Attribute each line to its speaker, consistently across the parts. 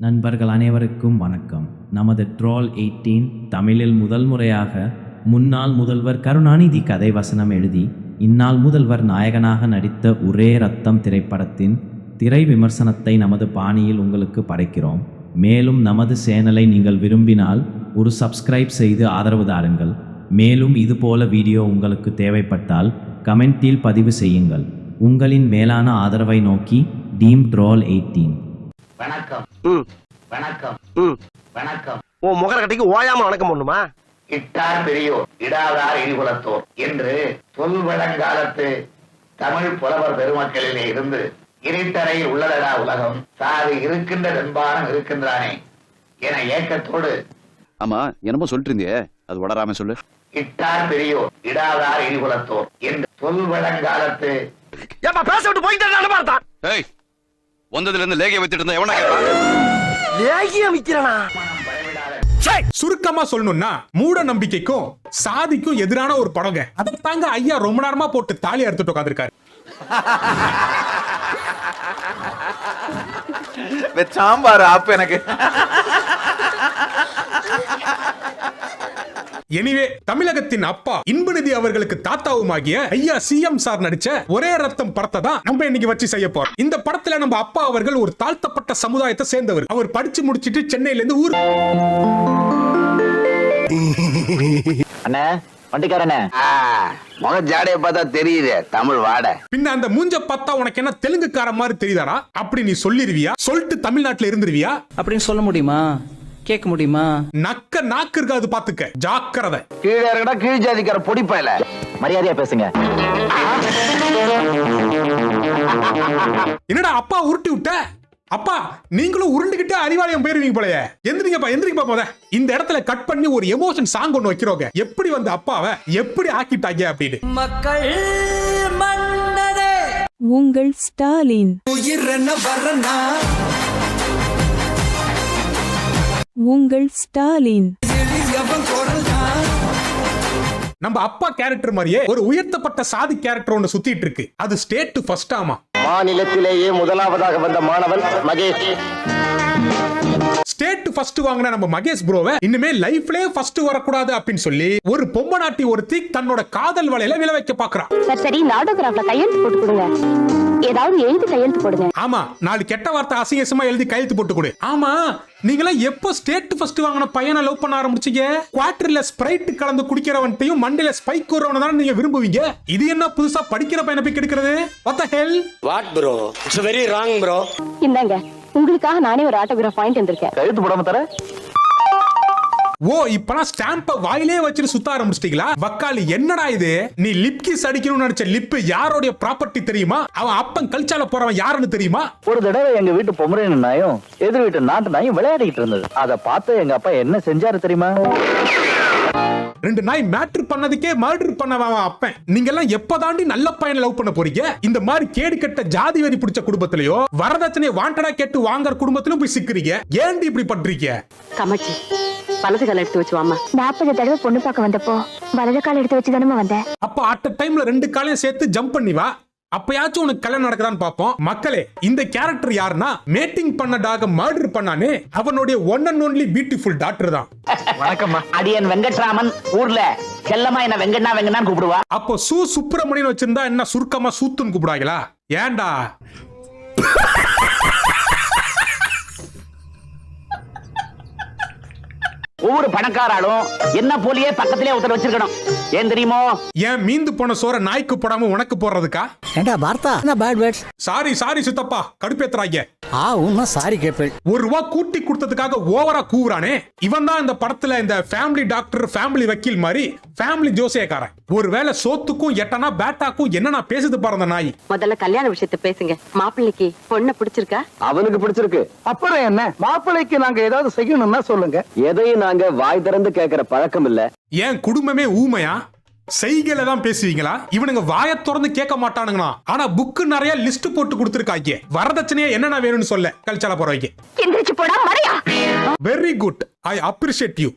Speaker 1: நண்பர்கள் அனைவருக்கும் வணக்கம். நமது ட்ரால் எயிட்டீன் தமிழில் முதல் முறையாக முன்னாள் முதல்வர் கருணாநிதி கதை வசனம் எழுதி இந்நாள் முதல்வர் நாயகனாக நடித்த ஒரே ரத்தம் திரைப்படத்தின் திரை விமர்சனத்தை நமது பாணியில் உங்களுக்கு படைக்கிறோம். மேலும் நமது சேனலை நீங்கள் விரும்பினால் ஒரு சப்ஸ்கிரைப் செய்து ஆதரவு தாருங்கள். மேலும் இதுபோல வீடியோ உங்களுக்கு தேவைப்பட்டால் கமெண்டில் பதிவு செய்யுங்கள். உங்களின் மேலான ஆதரவை நோக்கி டீம் ட்ரால் எயிட்டீன்
Speaker 2: வணக்கம். வணக்கம்.
Speaker 3: ம்.
Speaker 2: வணக்கம்.
Speaker 3: உன் முகர கட்டிக்கு ஓயாம வணக்கம் பண்ணுமா?
Speaker 2: இட்டார் பெரியோர் இடாதார் இடிகுலத்தோர் என்று சொல் வழங்காலத்து தமிழ் புலவர் பெருமக்களிலே இருந்து இருட்டறையில் உள்ளதடா உலகம் சாது இருக்கின்ற வெண்பானம் இருக்கின்றானே என ஏக்கத்தோடு
Speaker 4: ஆமா என்னமோ சொல்லிட்டு இருந்தியே அது வளராம சொல்லு.
Speaker 2: இட்டார் பெரியோர் இடாதார் இடிகுலத்தோர் என்று சொல் வழங்காலத்து
Speaker 3: ஏப்பா பேச விட்டு போயிட்டு பார்த்தான்.
Speaker 4: ஏய் வந்ததுல இருந்து லேகிய வச்சுட்டு இருந்தா எவனா
Speaker 3: லேகியம் விக்கிறனா
Speaker 5: சுருக்கமா சொல்லணும்னா மூட நம்பிக்கைக்கும் சாதிக்கும் எதிரான ஒரு படங்க. அதை தாங்க ஐயா ரொம்ப நேரமா போட்டு தாலி அறுத்துட்டு உட்காந்துருக்காரு
Speaker 6: சாம்பார் ஆப்பு எனக்கு.
Speaker 5: எனிவே தமிழகத்தின் அப்பா இன்பநிதி அவர்களுக்கு தாத்தாவுமாகிய ஐயா சிஎம் சார் நடிச்ச ஒரே ரத்தம் படத்தை தான் நம்ம இன்னைக்கு வச்சு செய்ய போறோம். இந்த படத்துல நம்ம அப்பா அவர்கள் ஒரு தாழ்த்தப்பட்ட சமுதாயத்தை சேர்ந்தவர். அவர் படிச்சு முடிச்சிட்டு சென்னையில இருந்து ஊர்
Speaker 7: அண்ணே வண்டிக்காரண்ணே
Speaker 6: முக ஜாடைய பார்த்தா தெரியுது தமிழ் வாடை.
Speaker 5: பின்ன அந்த மூஞ்ச பார்த்தா உனக்கு என்ன தெலுங்குக்கார மாதிரி தெரியுதாடா? அப்படி நீ சொல்லிருவியா? சொல்லிட்டு தமிழ்நாட்டுல இருந்துருவியா?
Speaker 8: அப்படின்னு சொல்ல முடியுமா? கேட்க முடியுமா?
Speaker 5: நக்க நாக்கு இருக்காது பாத்துக்க. ஜாக்கிரதை.
Speaker 6: கீழே இருக்கடா கீழ் ஜாதிக்கார பொடிப்பையில
Speaker 7: மரியாதையா பேசுங்க.
Speaker 5: என்னடா அப்பா உருட்டி விட்ட? அப்பா நீங்களும் உருண்டுகிட்டே அறிவாலயம் போயிருவீங்க போலயே. எந்திரிங்கப்பா எந்திரிங்கப்பா போத இந்த இடத்துல கட் பண்ணி ஒரு எமோஷன் சாங் ஒண்ணு வைக்கிறோங்க. எப்படி வந்து அப்பாவை எப்படி ஆக்கிட்டாங்க அப்படின்னு.
Speaker 8: மக்கள் மன்னதே.
Speaker 9: உங்கள் ஸ்டாலின். உங்கள் ஸ்டாலின்.
Speaker 5: நம்ம அப்பா கேரக்டர் மாதிரியே ஒரு உயர்த்தப்பட்ட சாதி கேரக்டர் ஒண்ணு சுத்திட்டு இருக்கு. அது ஸ்டேட் ஃபர்ஸ்ட் ஆமா
Speaker 3: மாநிலத்திலேயே முதலாவதாக வந்த மாணவன் மகேஷ்.
Speaker 5: ஸ்டேட் ஃபர்ஸ்ட் வாங்கின நம்ம மகேஷ் ப்ரோவை இனிமே லைஃப்லயே ஃபர்ஸ்ட் வரக்கூடாது அப்படின்னு சொல்லி ஒரு பொம்மநாட்டி ஒருத்தி தன்னோட காதல் வலையில விழ வைக்க பாக்குறா.
Speaker 10: சரி சரி இந்த ஆட்டோகிராஃப்ல கையெழுத்து போட்டு கொடுங்க. ஏதாவது எழுதி கையெழுத்து போடுங்க.
Speaker 5: ஆமா நாலு கெட்ட வார்த்தை அசிங்கசமா எழுதி கையெழுத்து போட்டு கொடு. ஆமா நீங்களாம் எப்போ ஸ்டேட் ஃபர்ஸ்ட் வாங்கின பையனை லவ் பண்ண ஆரம்பிச்சீங்க? குவார்டர்ல ஸ்ப்ரைட் கலந்து குடிக்கிறவன்ட்டையும் மண்டையில ஸ்பைக் கூறவன தானே நீங்க விரும்புவீங்க? இது என்ன புதுசா படிக்கிற பையனை போய் கெடுக்கிறது? What the hell
Speaker 3: what bro it's very wrong bro
Speaker 10: இந்தாங்க. உங்களுக்காக நானே ஒரு ஆட்டோகிராஃப் வாங்கிட்டு வந்திருக்கேன்.
Speaker 7: கழுத்து போடாம தர.
Speaker 5: ஓ இப்பலாம் ஸ்டாம்ப வாயிலே வச்சுட்டு சுத்த ஆரம்பிச்சிட்டீங்களா? வக்காலி என்னடா இது? நீ லிப் கிஸ் அடிக்கணும்னு நினைச்ச லிப் யாரோடைய ப்ராப்பர்ட்டி தெரியுமா? அவன் அப்பன் கல்ச்சால போறவன் யாருன்னு தெரியுமா?
Speaker 7: ஒரு தடவை எங்க வீட்டு பொம்பரையின் நாயும் எதிர் வீட்டு நாட்டு நாயும் விளையாடிக்கிட்டு இருந்தது. அதை பார்த்து எங்க அப்பா என்ன செஞ்சாரு தெரியுமா?
Speaker 5: ரெண்டு நாய் மேட்ரு பண்ணதுக்கே மர்டர் பண்ணவன் அவன் அப்பன். நீங்க எல்லாம் எப்பதாண்டி நல்ல பையனை லவ் பண்ண போறீங்க? இந்த மாதிரி கேடு கெட்ட ஜாதி வெறி பிடிச்ச குடும்பத்திலயோ வரதட்சணையை வாண்டடா கேட்டு வாங்குற குடும்பத்திலும் போய் சிக்கிறீங்க. ஏன்டி இப்படி பண்றீங்க?
Speaker 10: கமச்சி வலது கால் எடுத்து வச்சு வாமா நாற்பது தடவை பொண்ணு பார்க்க வந்தப்போ வலது கால் எடுத்து வச்சு தானே வந்தேன்.
Speaker 5: அப்ப அட் டைம்ல ரெண்டு காலையும் சேர்த்து ஜம்ப் பண்ணி வா. அப்பயாச்சும் உனக்கு கல்யாணம் நடக்குதான்னு பாப்போம் மக்களே இந்த கேரக்டர் யாருன்னா மேட்டிங் பண்ண டாக மர்டர் பண்ணானே அவனுடைய one and only beautiful doctor தான்.
Speaker 7: வணக்கம்மா. அடியன் வெங்கட்ராமன் ஊர்ல செல்லமா என்ன வெங்கண்ணா வெங்கண்ணா கூப்பிடுவா.
Speaker 5: அப்போ சு சுப்பிரமணியன் வச்சிருந்தா என்ன சுருக்கமா சூத்துன்னு கூப்பிடுவாங்களா? ஏன்டா?
Speaker 7: ஒவ்வொரு பணக்காராலும் என்ன போலியே பக்கத்திலே ஒருத்தர் வச்சிருக்கணும். ஏன் தெரியுமோ?
Speaker 5: ஏன் மீந்து போன சோற நாய்க்கு போடாம உனக்கு போடுறதுக்கா?
Speaker 8: ஏண்டா பார்த்தா என்ன பேட் வேர்ட்ஸ்
Speaker 5: சாரி சாரி சித்தப்பா கடுப்பேத்துறாங்க
Speaker 8: ஆ உண்மை சாரி கேப்பேன்.
Speaker 5: ஒரு ரூபா கூட்டி கொடுத்ததுக்காக ஓவரா கூவுறானே. இவன் தான் இந்த படத்துல இந்த ஃபேமிலி டாக்டர் ஃபேமிலி வக்கீல் மாதிரி ஃபேமிலி ஜோசியக்காரன். ஒருவேளை சோத்துக்கும் எட்டனா பேட்டாக்கும் என்னன்னா பேசுது பாருந்த நாய்.
Speaker 10: முதல்ல கல்யாண விஷயத்த பேசுங்க. மாப்பிள்ளைக்கு பொண்ணை பிடிச்சிருக்கா?
Speaker 7: அவனுக்கு பிடிச்சிருக்கு.
Speaker 6: அப்புறம் என்ன? மாப்பிள்ளைக்கு நாங்க ஏதாவது செய்யணும்னா சொல்லுங்க.
Speaker 7: எதையும் நாங்க வாய் திறந்து கேட்கிற பழக்கம் இல்ல.
Speaker 5: ஏன் குடும்பமே ஊமையா? செய்கையில தான் பேசுவீங்களா? இவனுங்க வாயை திறந்து கேட்க மாட்டானுங்களா ஆனா புக்கு நிறைய லிஸ்ட் போட்டு கொடுத்துருக்காங்க வரதட்சணையா என்னென்ன வேணும்னு சொல்ல. கல்ச்சால போறவங்க.
Speaker 10: எந்திரிச்சு போடா மறையா.
Speaker 5: Very good I appreciate you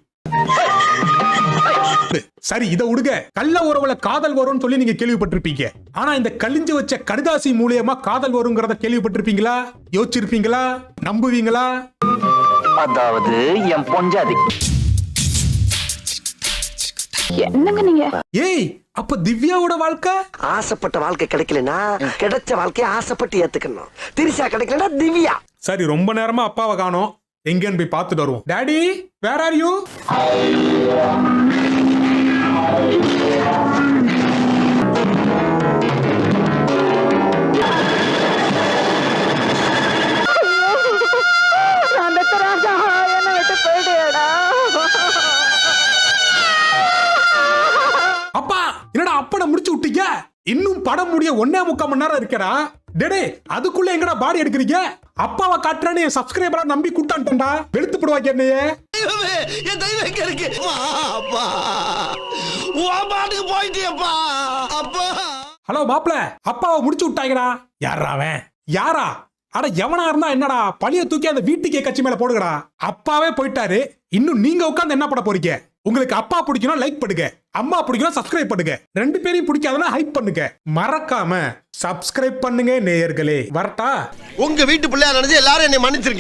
Speaker 5: சரி இத விடுங்க கள்ள உறவுல காதல் வரும்னு சொல்லி நீங்க கேள்விப்பட்டிருப்பீங்க. ஆனா இந்த கலிஞ்சு வச்ச கடிதாசி மூலியமா காதல் வருங்கிறத கேள்விப்பட்டிருப்பீங்களா? யோசிச்சிருப்பீங்களா? நம்புவீங்களா?
Speaker 7: அதாவது என் பொஞ்சாதி.
Speaker 10: என்னங்க நீங்க?
Speaker 5: ஏய் அப்ப திவ்யாவோட வாழ்க்கை?
Speaker 3: ஆசைப்பட்ட வாழ்க்கை கிடைக்கலனா கிடைச்ச வாழ்க்கைய ஆசைப்பட்டு ஏத்துக்கணும். திரிசா கிடைக்கலனா திவ்யா.
Speaker 5: சரி ரொம்ப நேரமா அப்பாவை காணோம். எங்கன்னு போய் பார்த்துட்டு வருவோம். டாடி வேர் ஆர் யூ இன்னும் படம் முடிய ஒன்னே முக்கால் மணி நேரம் இருக்கடா. டேடே அதுக்குள்ள எங்கடா பாடி எடுக்கிறீங்க? அப்பாவை காட்டுறேன்னு சப்ஸ்கிரைபரா நம்பி கூட்டான்டா வெளுத்து போடுவாங்க என்னையே.
Speaker 3: என் தெய்வம் எங்க இருக்கு. அப்பா. பாட்டுக்கு போயிட்டியப்பா. அப்பா.
Speaker 5: ஹலோ மாப்ள அப்பாவை முடிச்சு விட்டாங்கடா யாரா அவன்? யாரா? அட எவனா இருந்தா என்னடா பழிய தூக்கி அந்த வீட்டுக்கே கட்சி மேல போடுங்கடா. அப்பாவே போயிட்டாரு. இன்னும் நீங்க உட்கார்ந்து என்ன பண்ண போறீங்க? உங்களுக்கு அப்பா பிடிக்கணும் லைக் பண்ணுங்க. அம்மா பிடிக்கணும் சப்ஸ்கிரைப் பண்ணுங்க. ரெண்டு பேரையும் பிடிக்காதுன்னா ஹைப் பண்ணுங்க. மறக்காம சப்ஸ்கிரைப் பண்ணுங்க நேயர்களே. வரட்டா?
Speaker 3: உங்க வீட்டு பிள்ளையா நினைச்சு எல்லாரும் என்னை மன்னிச்சிருக்க